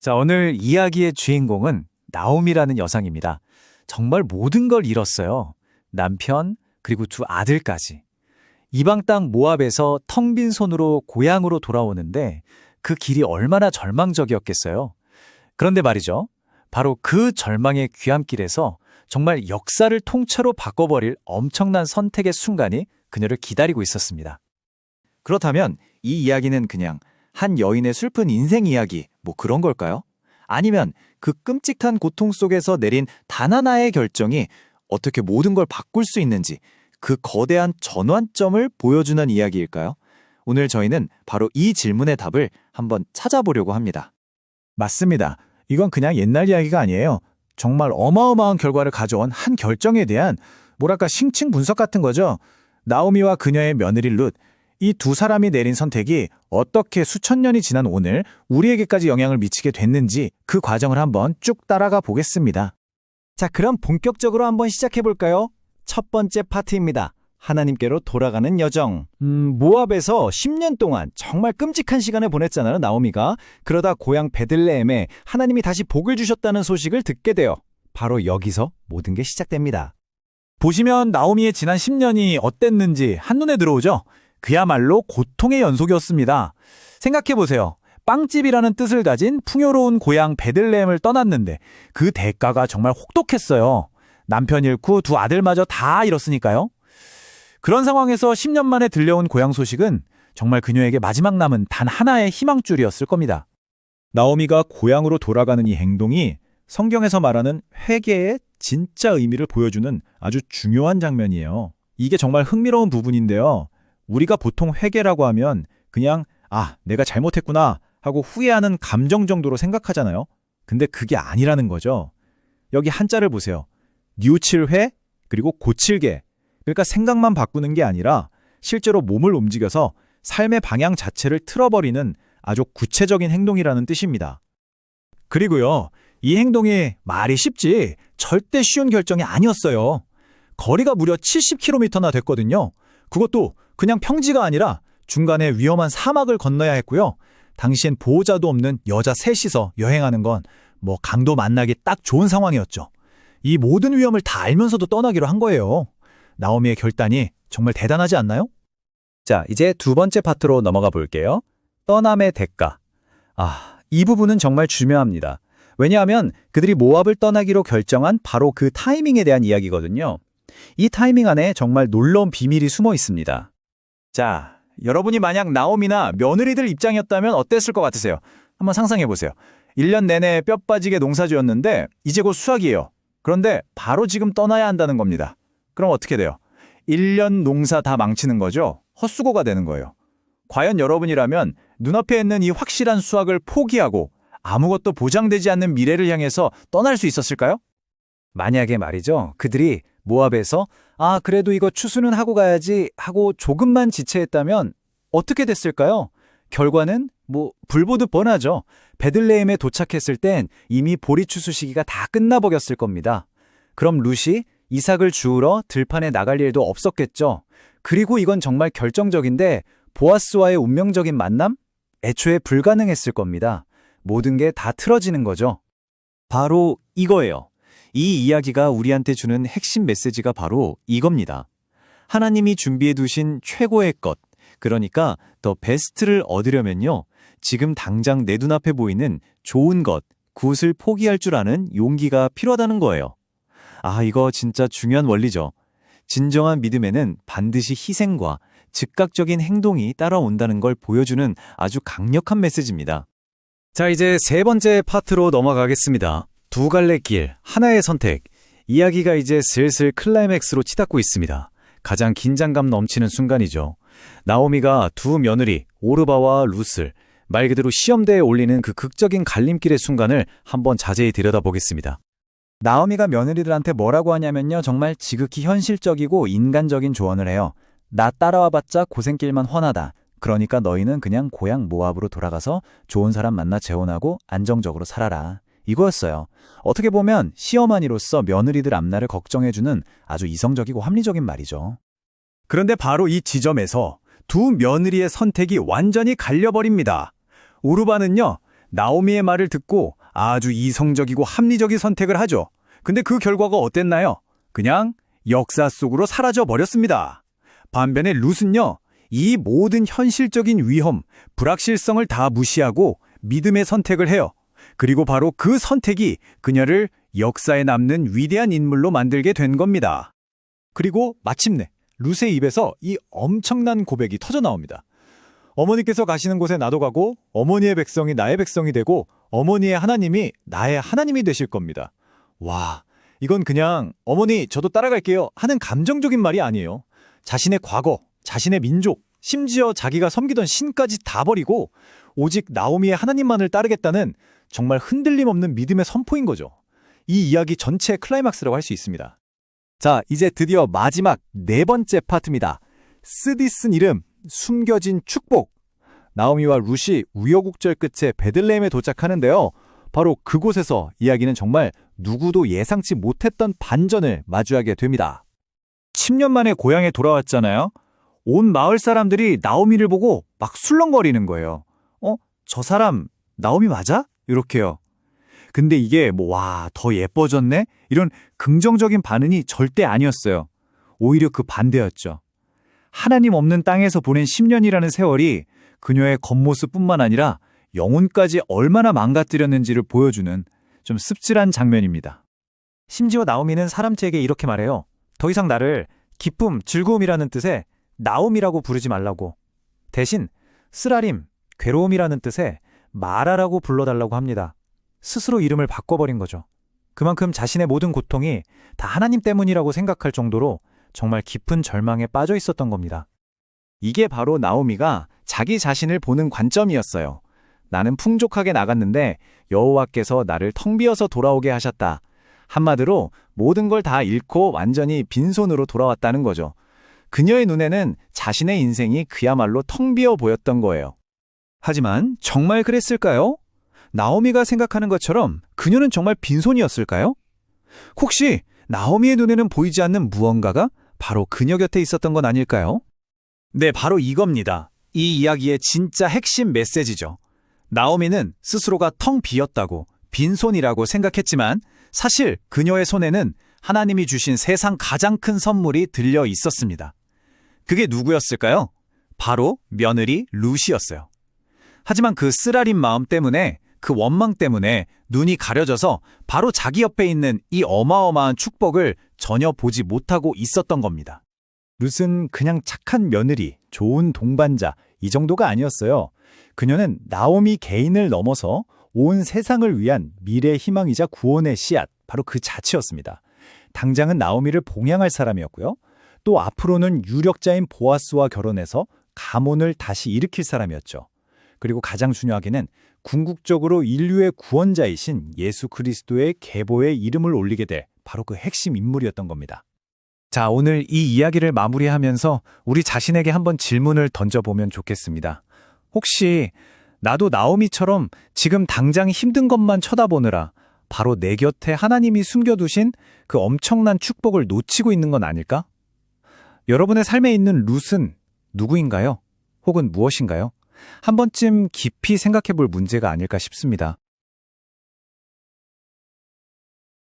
자, 오늘 이야기의 주인공은 나오미라는 여성입니다. 정말 모든 걸 잃었어요. 남편, 그리고 두 아들까지. 이방 땅 모압에서 텅 빈 손으로 고향으로 돌아오는데 그 길이 얼마나 절망적이었겠어요. 그런데 말이죠. 바로 그 절망의 귀함길에서 정말 역사를 통째로 바꿔버릴 엄청난 선택의 순간이 그녀를 기다리고 있었습니다. 그렇다면 이 이야기는 그냥 한 여인의 슬픈 인생 이야기 뭐 그런 걸까요? 아니면 그 끔찍한 고통 속에서 내린 단 하나의 결정이 어떻게 모든 걸 바꿀 수 있는지 그 거대한 전환점을 보여주는 이야기일까요? 오늘 저희는 바로 이 질문의 답을 한번 찾아보려고 합니다. 맞습니다. 이건 그냥 옛날 이야기가 아니에요. 정말 어마어마한 결과를 가져온 한 결정에 대한 뭐랄까 심층 분석 같은 거죠. 나오미와 그녀의 며느리 룻, 이 두 사람이 내린 선택이 어떻게 수천 년이 지난 오늘 우리에게까지 영향을 미치게 됐는지 그 과정을 한번 쭉 따라가 보겠습니다. 자, 그럼 본격적으로 한번 시작해 볼까요? 첫 번째 파트입니다. 하나님께로 돌아가는 여정. 음, 모압에서 10년 동안 정말 끔찍한 시간을 보냈잖아요, 나오미가. 그러다 고향 베들레헴에 하나님이 다시 복을 주셨다는 소식을 듣게 돼요. 바로 여기서 모든 게 시작됩니다. 보시면 나오미의 지난 10년이 어땠는지 한눈에 들어오죠? 그야말로 고통의 연속이었습니다. 생각해보세요. 빵집이라는 뜻을 가진 풍요로운 고향 베들레헴을 떠났는데 그 대가가 정말 혹독했어요. 남편 잃고 두 아들마저 다 잃었으니까요. 그런 상황에서 10년 만에 들려온 고향 소식은 정말 그녀에게 마지막 남은 단 하나의 희망줄이었을 겁니다. 나오미가 고향으로 돌아가는 이 행동이 성경에서 말하는 회개의 진짜 의미를 보여주는 아주 중요한 장면이에요. 이게 정말 흥미로운 부분인데요. 우리가 보통 회개라고 하면 그냥 아, 내가 잘못했구나 하고 후회하는 감정 정도로 생각하잖아요. 근데 그게 아니라는 거죠. 여기 한자를 보세요. 뉘우칠 회 그리고 고칠게. 그러니까 생각만 바꾸는 게 아니라 실제로 몸을 움직여서 삶의 방향 자체를 틀어버리는 아주 구체적인 행동이라는 뜻입니다. 그리고요, 이 행동이 말이 쉽지 절대 쉬운 결정이 아니었어요. 거리가 무려 70km나 됐거든요. 그것도 그냥 평지가 아니라 중간에 위험한 사막을 건너야 했고요. 당시엔 보호자도 없는 여자 셋이서 여행하는 건 뭐 강도 만나기 딱 좋은 상황이었죠. 이 모든 위험을 다 알면서도 떠나기로 한 거예요. 나오미의 결단이 정말 대단하지 않나요? 자, 이제 두 번째 파트로 넘어가 볼게요. 떠남의 대가. 아, 이 부분은 정말 중요합니다. 왜냐하면 그들이 모압을 떠나기로 결정한 바로 그 타이밍에 대한 이야기거든요. 이 타이밍 안에 정말 놀라운 비밀이 숨어 있습니다. 자, 여러분이 만약 나오미나 며느리들 입장이었다면 어땠을 것 같으세요? 한번 상상해 보세요. 1년 내내 뼈 빠지게 농사지었는데 이제 곧 수확이에요. 그런데 바로 지금 떠나야 한다는 겁니다. 그럼 어떻게 돼요? 1년 농사 다 망치는 거죠? 헛수고가 되는 거예요. 과연 여러분이라면 눈앞에 있는 이 확실한 수확을 포기하고 아무것도 보장되지 않는 미래를 향해서 떠날 수 있었을까요? 만약에 말이죠. 그들이 모압에서 아, 그래도 이거 추수는 하고 가야지 하고 조금만 지체했다면 어떻게 됐을까요? 결과는 뭐 불보듯 뻔하죠. 베들레헴에 도착했을 땐 이미 보리 추수 시기가 다 끝나버렸을 겁니다. 그럼 룻이 이삭을 주우러 들판에 나갈 일도 없었겠죠. 그리고 이건 정말 결정적인데 보아스와의 운명적인 만남? 애초에 불가능했을 겁니다. 모든 게 다 틀어지는 거죠. 바로 이거예요. 이 이야기가 우리한테 주는 핵심 메시지가 바로 이겁니다. 하나님이 준비해 두신 최고의 것, 그러니까 더 베스트를 얻으려면요. 지금 당장 내 눈앞에 보이는 좋은 것, 굿을 포기할 줄 아는 용기가 필요하다는 거예요. 아, 이거 진짜 중요한 원리죠. 진정한 믿음에는 반드시 희생과 즉각적인 행동이 따라온다는 걸 보여주는 아주 강력한 메시지입니다. 자, 이제 세 번째 파트로 넘어가겠습니다. 두 갈래 길, 하나의 선택. 이야기가 이제 슬슬 클라이맥스로 치닫고 있습니다. 가장 긴장감 넘치는 순간이죠. 나오미가 두 며느리, 오르바와 룻을 말 그대로 시험대에 올리는 그 극적인 갈림길의 순간을 한번 자세히 들여다보겠습니다. 나오미가 며느리들한테 뭐라고 하냐면요. 정말 지극히 현실적이고 인간적인 조언을 해요. 나 따라와봤자 고생길만 훤하다. 그러니까 너희는 그냥 고향 모압으로 돌아가서 좋은 사람 만나 재혼하고 안정적으로 살아라. 이거였어요. 어떻게 보면 시어머니로서 며느리들 앞날을 걱정해주는 아주 이성적이고 합리적인 말이죠. 그런데 바로 이 지점에서 두 며느리의 선택이 완전히 갈려버립니다. 우르바는요, 나오미의 말을 듣고 아주 이성적이고 합리적인 선택을 하죠. 근데 그 결과가 어땠나요? 그냥 역사 속으로 사라져 버렸습니다. 반면에 룻은요, 이 모든 현실적인 위험, 불확실성을 다 무시하고 믿음의 선택을 해요. 그리고 바로 그 선택이 그녀를 역사에 남는 위대한 인물로 만들게 된 겁니다. 그리고 마침내 룻의 입에서 이 엄청난 고백이 터져 나옵니다. 어머니께서 가시는 곳에 나도 가고 어머니의 백성이 나의 백성이 되고 어머니의 하나님이 나의 하나님이 되실 겁니다. 와, 이건 그냥 어머니 저도 따라갈게요 하는 감정적인 말이 아니에요. 자신의 과거, 자신의 민족, 심지어 자기가 섬기던 신까지 다 버리고 오직 나오미의 하나님만을 따르겠다는 정말 흔들림 없는 믿음의 선포인 거죠. 이 이야기 전체의 클라이막스라고 할 수 있습니다. 자, 이제 드디어 마지막 네 번째 파트입니다. 쓰디 쓴 이름, 숨겨진 축복. 나오미와 룻이 우여곡절 끝에 베들레헴에 도착하는데요. 바로 그곳에서 이야기는 정말 누구도 예상치 못했던 반전을 마주하게 됩니다. 10년 만에 고향에 돌아왔잖아요. 온 마을 사람들이 나오미를 보고 막 술렁거리는 거예요. 어? 저 사람 나오미 맞아? 이렇게요. 근데 이게 뭐 와, 더 예뻐졌네? 이런 긍정적인 반응이 절대 아니었어요. 오히려 그 반대였죠. 하나님 없는 땅에서 보낸 10년이라는 세월이 그녀의 겉모습뿐만 아니라 영혼까지 얼마나 망가뜨렸는지를 보여주는 좀 씁쓸한 장면입니다. 심지어 나오미는 사람들에게 이렇게 말해요. 더 이상 나를 기쁨, 즐거움이라는 뜻의 나옴이라고 부르지 말라고. 대신 쓰라림, 괴로움이라는 뜻의 마라라고 불러달라고 합니다. 스스로 이름을 바꿔버린 거죠. 그만큼 자신의 모든 고통이 다 하나님 때문이라고 생각할 정도로 정말 깊은 절망에 빠져 있었던 겁니다. 이게 바로 나오미가 자기 자신을 보는 관점이었어요. 나는 풍족하게 나갔는데 여호와께서 나를 텅 비어서 돌아오게 하셨다. 한마디로 모든 걸 다 잃고 완전히 빈손으로 돌아왔다는 거죠. 그녀의 눈에는 자신의 인생이 그야말로 텅 비어 보였던 거예요. 하지만 정말 그랬을까요? 나오미가 생각하는 것처럼 그녀는 정말 빈손이었을까요? 혹시 나오미의 눈에는 보이지 않는 무언가가 바로 그녀 곁에 있었던 건 아닐까요? 네, 바로 이겁니다. 이 이야기의 진짜 핵심 메시지죠. 나오미는 스스로가 텅 비었다고 빈손이라고 생각했지만 사실 그녀의 손에는 하나님이 주신 세상 가장 큰 선물이 들려 있었습니다. 그게 누구였을까요? 바로 며느리 루시였어요. 하지만 그 쓰라린 마음 때문에 그 원망 때문에 눈이 가려져서 바로 자기 옆에 있는 이 어마어마한 축복을 전혀 보지 못하고 있었던 겁니다. 룻은 그냥 착한 며느리, 좋은 동반자 이 정도가 아니었어요. 그녀는 나오미 개인을 넘어서 온 세상을 위한 미래 희망이자 구원의 씨앗, 바로 그 자체였습니다. 당장은 나오미를 봉양할 사람이었고요. 또 앞으로는 유력자인 보아스와 결혼해서 가문을 다시 일으킬 사람이었죠. 그리고 가장 중요하게는 궁극적으로 인류의 구원자이신 예수 그리스도의 계보에 이름을 올리게 될 바로 그 핵심 인물이었던 겁니다. 자, 오늘 이 이야기를 마무리하면서 우리 자신에게 한번 질문을 던져보면 좋겠습니다. 혹시 나도 나오미처럼 지금 당장 힘든 것만 쳐다보느라 바로 내 곁에 하나님이 숨겨두신 그 엄청난 축복을 놓치고 있는 건 아닐까? 여러분의 삶에 있는 룻은 누구인가요? 혹은 무엇인가요? 한 번쯤 깊이 생각해 볼 문제가 아닐까 싶습니다.